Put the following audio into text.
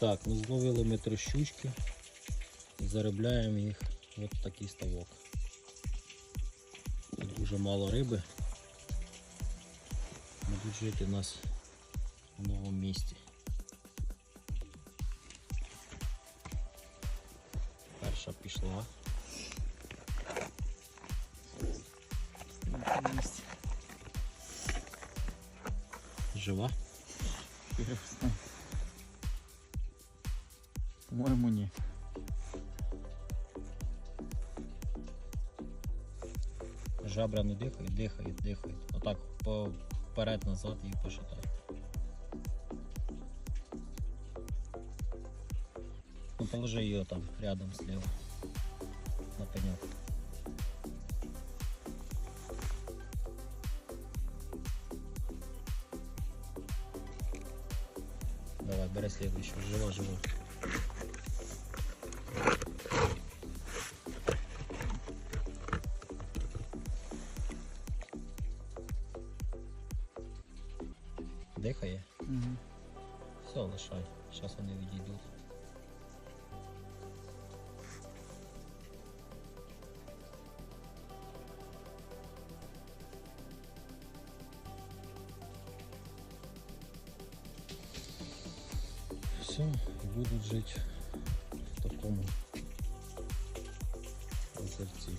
Так, ну зловили ми три щучки. Заробляємо їх от такий ставок. Дуже мало риби. Будуть жити нас в новому місті. Перша пішла. Жива? По-моєму, ні. Жабра не дихають, дихають, дихають. Отак по- вперед-назад її пошатати. Ну положи її там рядом слева. На пеньок. Давай, бери следующую. Жива, жива. Дихає? Угу. Все, лишай. Зараз вони відійдуть. Все, будуть жити в такому озерці.